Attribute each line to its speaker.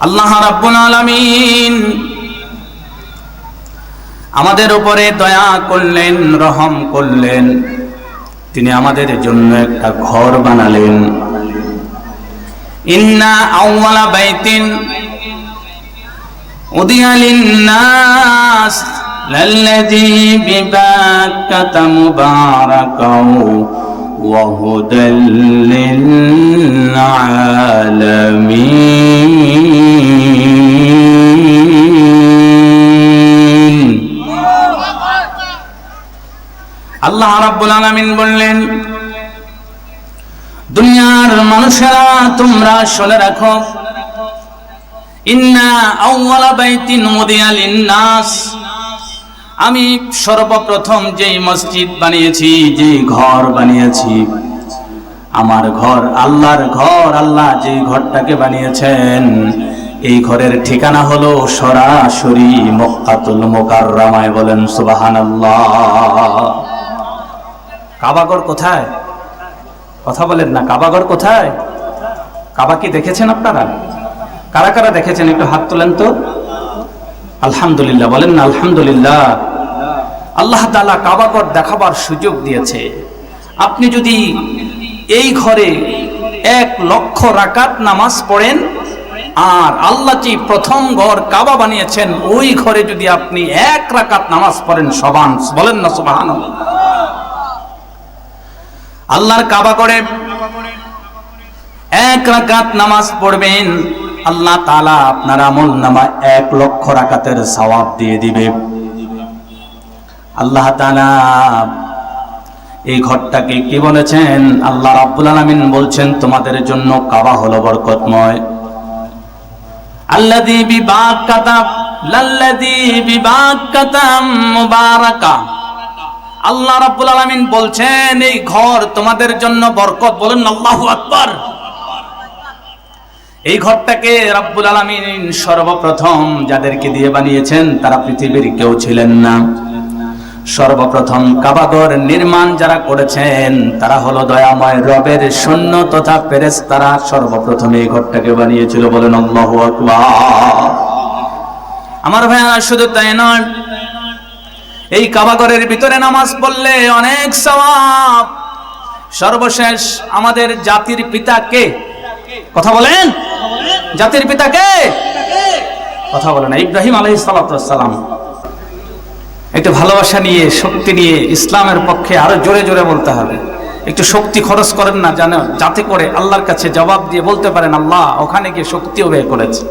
Speaker 1: আল্লাহ রাব্বুল আলামিন আমাদের উপরে দয়া করলেন, রহম করলেন। তিনি আমাদের জন্য একটা ঘর বানালেন। ইন্না আউওয়ালা বাইতিন উদিয়া লিন্নাস লাল্লাযী বিবাক্কাতা মুবারাকাও ওয়া হুদাল লিল আলামিন আল্লাহ রাব্বুল আলামিন বললেন, দুনিয়ার মানুষেরা তোমরা শুনে রাখো, ইন্না আউওয়ালা বাইতিন উদিয়া লিন্নাস। আমি সর্বপ্রথম যেই মসজিদ বানিয়েছি যে ঘর বানিয়েছি, আমার ঘর আল্লাহর ঘর, আল্লাহ যে ঘরটাকে বানিয়েছেন, এই ঘরের ঠিকানা হলো সরাসরি মক্কাতুল মোকাররামায় বলেন, সুবহানাল্লাহ। কাবাগর কোথায়? কথা বলেন না, কাবাগর কোথায়? কাবা কি দেখেছেন আপনারা? কারা কারা দেখেছেন? একটু হাত তোলেন তো। আলহামদুলিল্লাহ, বলেন না, আলহামদুলিল্লাহ। আল্লাহ তালা কাবাগর দেখাবার সুযোগ দিয়েছে। আপনি যদি এই ঘরে এক লক্ষ রাকাত নামাজ পড়েন, আর আল্লাহ যে প্রথম ঘর কাবা বানিয়েছেন, ওই ঘরে যদি আপনি এক রাকাত নামাজ পড়েন সবান বলেন না সুবাহান আল্লাহর কাবা করে। এক রাকাত নামাজ পড়বেন, আল্লাহ তালা আপনার আমল নামা এক লক্ষ রাকাতের সওয়াব দিয়ে দিবে। আল্লাহ তালা এই ঘরটাকে কি বলেছেন? আল্লাহ রাব্বুল আলামিন বলছেন, তোমাদের জন্য কাবা হলো বরকতময়। আল্লাযী বিবাক্কাতা, লাল্লাযী বিবাক্কাতা মুবারাকা। আল্লাহ রাব্বুল আলামিন বলছেন, এই ঘর তোমাদের জন্য বরকত। বলেন, আল্লাহু আকবার। এই ঘরটাকে রাব্বুল আলামিন সর্বপ্রথম যাদেরকে দিয়ে বানিয়েছেন, তারা পৃথিবীর কেউ ছিলেন না। সর্বপ্রথম কাবাগর নির্মাণ যারা করেছেন, তারা হলো দয়াময় রবের সৈন্য তথা পেরেস তারা সর্বপ্রথম এই ঘরটাকে বানিয়েছিল। বলেন, আল্লাহু আকবার। আমার ভাইয়া, শুধু তাই নয় এই কাবাগরের ভিতরে নামাজ পড়লে অনেক সওয়াব। সর্বশেষ আমাদের জাতির পিতা কে? কথা বলেন? জাতির পিতা কে? কথা বলেন ইব্রাহিম আলাইহিস সালাম। একটু ভালোবাসা নিয়ে, শক্তি নিয়ে ইসলামের পক্ষে আরও জোরে জোরে বলতে হবে। একটু শক্তি খরচ করেন না জানো যাতে করে আল্লাহর কাছে জবাব দিয়ে বলতে পারেন, আল্লাহ ওখানে গিয়ে শক্তিও ব্যয় করেছে।